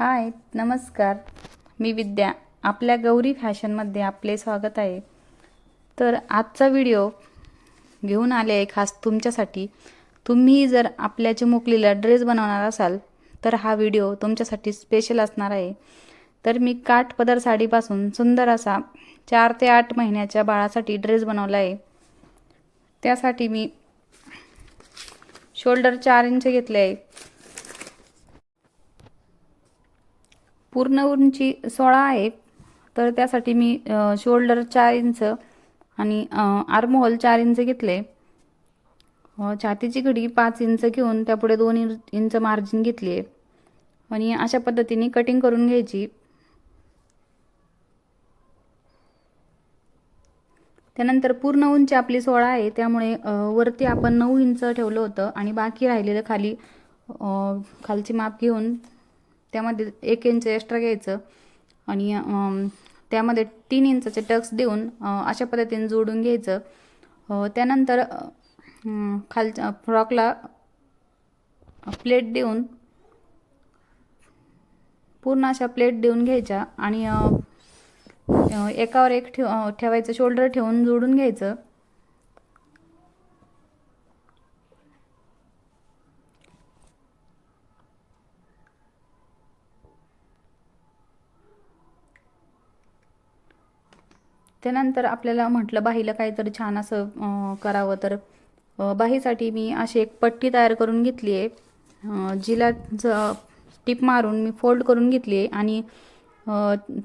हाय नमस्कार. मी विद्या. आपल्या गौरी फॅशनमध्ये आपले स्वागत आहे. तर आजचा व्हिडिओ घेऊन आले आहे खास तुमच्यासाठी. तुम्ही जर आपल्या चिमुकलीला ड्रेस बनवणार असाल तर हा व्हिडिओ तुमच्यासाठी स्पेशल असणार आहे. तर मी काठ पदर साडीपासून सुंदर असा चार ते आठ महिन्याच्या बाळासाठी ड्रेस बनवला आहे. त्यासाठी मी शोल्डर चार इंच घेतले आहे. पूर्ण उंची सोळा आहे तर त्यासाठी मी शोल्डर चार इंच आणि आर्महोल चार इंच घेतले. छातीची घडी पाच इंच घेऊन त्यापुढे दोन इंच मार्जिन घेतली आहे आणि अशा पद्धतीने कटिंग करून घ्यायची. त्यानंतर पूर्ण उंची आपली सोळा आहे त्यामुळे वरती आपण नऊ इंच ठेवलं होतं आणि बाकी राहिलेलं खाली खालची माप घेऊन त्यामध्ये एक इंच एक्स्ट्रा घ्यायचं. आणि त्यामध्ये तीन इंचाचे टक्स देऊन अशा पद्धतीने जोडून घ्यायचं. त्यानंतर खालच्या फ्रॉकला प्लेट देऊन पूर्ण अशा प्लेट देऊन घ्यायच्या. आणि एकावर एक ठेव ठेवायचं शोल्डर ठेवून जोडून घ्यायचं. त्यानंतर आपल्याला म्हटलं बाहीला काहीतरी छान असं करावं. तर बाहीसाठी मी अशी एक पट्टी तयार करून घेतली आहे. जिला ज टिप मारून मी फोल्ड करून घेतली आहे आणि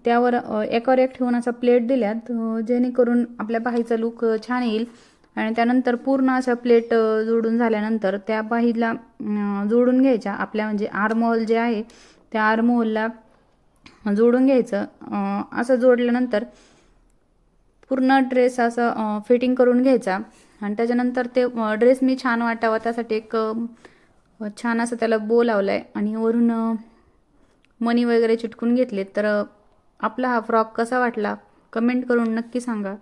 त्यावर एकावर एक ठेवून असा प्लेट दिल्यात जेणेकरून आपल्या बाहीचा लुक छान येईल. आणि त्यानंतर पूर्ण अशा प्लेट जोडून झाल्यानंतर त्या बाहीला जोडून घ्यायच्या. आपल्या म्हणजे आर्महोल जे आहे त्या आरमोहलला जोडून घ्यायचं. असं जोडल्यानंतर पूर्ण ड्रेस असं फिटिंग करून घ्यायचा. आणि त्याच्यानंतर ते ड्रेस मी छान वाटावा त्यासाठी एक छान असं त्याला बो लावला आहे आणि वरून मनी वगैरे चिटकून घेतले तर आपला हा फ्रॉक कसा वाटला? कमेंट करून नक्की सांगा.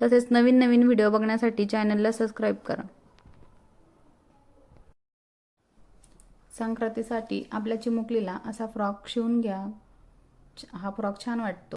तसेच नवीन नवीन व्हिडिओ बघण्यासाठी चॅनलला सबस्क्राईब करा. संक्रांतीसाठी आपल्या चिमुकलीला असा फ्रॉक शिवून घ्या. हा फ्रॉक छान वाटतो.